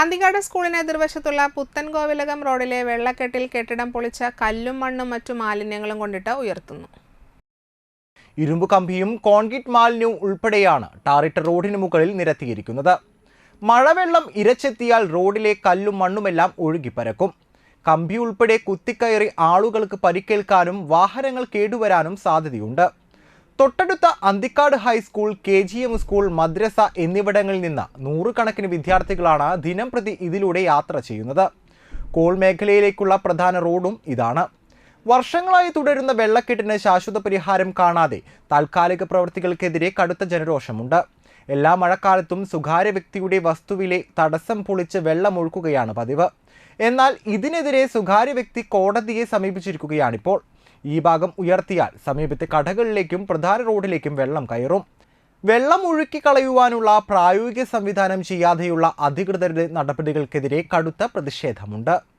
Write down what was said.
അന്തിക്കാട് സ്കൂളിന് എതിർവശത്തുള്ള പുത്തൻകോവിലകം റോഡിലെ വെള്ളക്കെട്ടിൽ കെട്ടിടം പൊളിച്ച കല്ലും മണ്ണും മറ്റു മാലിന്യങ്ങളും കൊണ്ടിട്ട് ഉയർത്തുന്നു. ഇരുമ്പ് കമ്പിയും കോൺക്രീറ്റ് മാലിന്യവും ഉൾപ്പെടെയാണ് ടാറിട്ട റോഡിന് മുകളിൽ നിരത്തിയിരിക്കുന്നത്. മഴവെള്ളം ഇരച്ചെത്തിയാൽ റോഡിലെ കല്ലും മണ്ണുമെല്ലാം ഒഴുകിപ്പരക്കും. കമ്പി ഉൾപ്പെടെ കുത്തിക്കയറി ആളുകൾക്ക് പരിക്കേൽക്കാനും വാഹനങ്ങൾ കേടുവരാനും സാധ്യതയുണ്ട്. തൊട്ടടുത്ത Anthikad high school K G M school മദ്രസ എന്നിവിടങ്ങളിൽ നിന്ന് നൂറുകണക്കിന് വിദ്യാർത്ഥികളാണ് ദിനം പ്രതി ഇതിലൂടെ യാത്ര ചെയ്യുന്നത്. കോൾ മേഖലയിലേക്കുള്ള പ്രധാന റോഡും ഇതാണ്. വർഷങ്ങളായി തുടരുന്ന വെള്ളക്കെട്ടിന് ശാശ്വത പരിഹാരം കാണാതെ താൽക്കാലിക പ്രവൃത്തികൾക്കെതിരെ കടുത്ത ജനരോഷമുണ്ട്. എല്ലാ മഴക്കാലത്തും സ്വകാര്യ വ്യക്തിയുടെ വസ്തുവിലെ തടസ്സം പൊളിച്ച് വെള്ളമൊഴുക്കുകയാണ് പതിവ്. എന്നാൽ ഇതിനെതിരെ സ്വകാര്യ വ്യക്തി കോടതിയെ സമീപിച്ചിരിക്കുകയാണിപ്പോൾ. ഈ ഭാഗം ഉയർത്തിയാൽ സമീപത്തെ കടകളിലേക്കും പ്രധാന റോഡിലേക്കും വെള്ളം കയറും. വെള്ളം ഒഴുക്കി കളയുവാനുള്ള പ്രായോഗിക സംവിധാനം ചെയ്യാതെയുള്ള അധികൃതരുടെ നടപടികൾക്കെതിരെ കടുത്ത പ്രതിഷേധമുണ്ട്.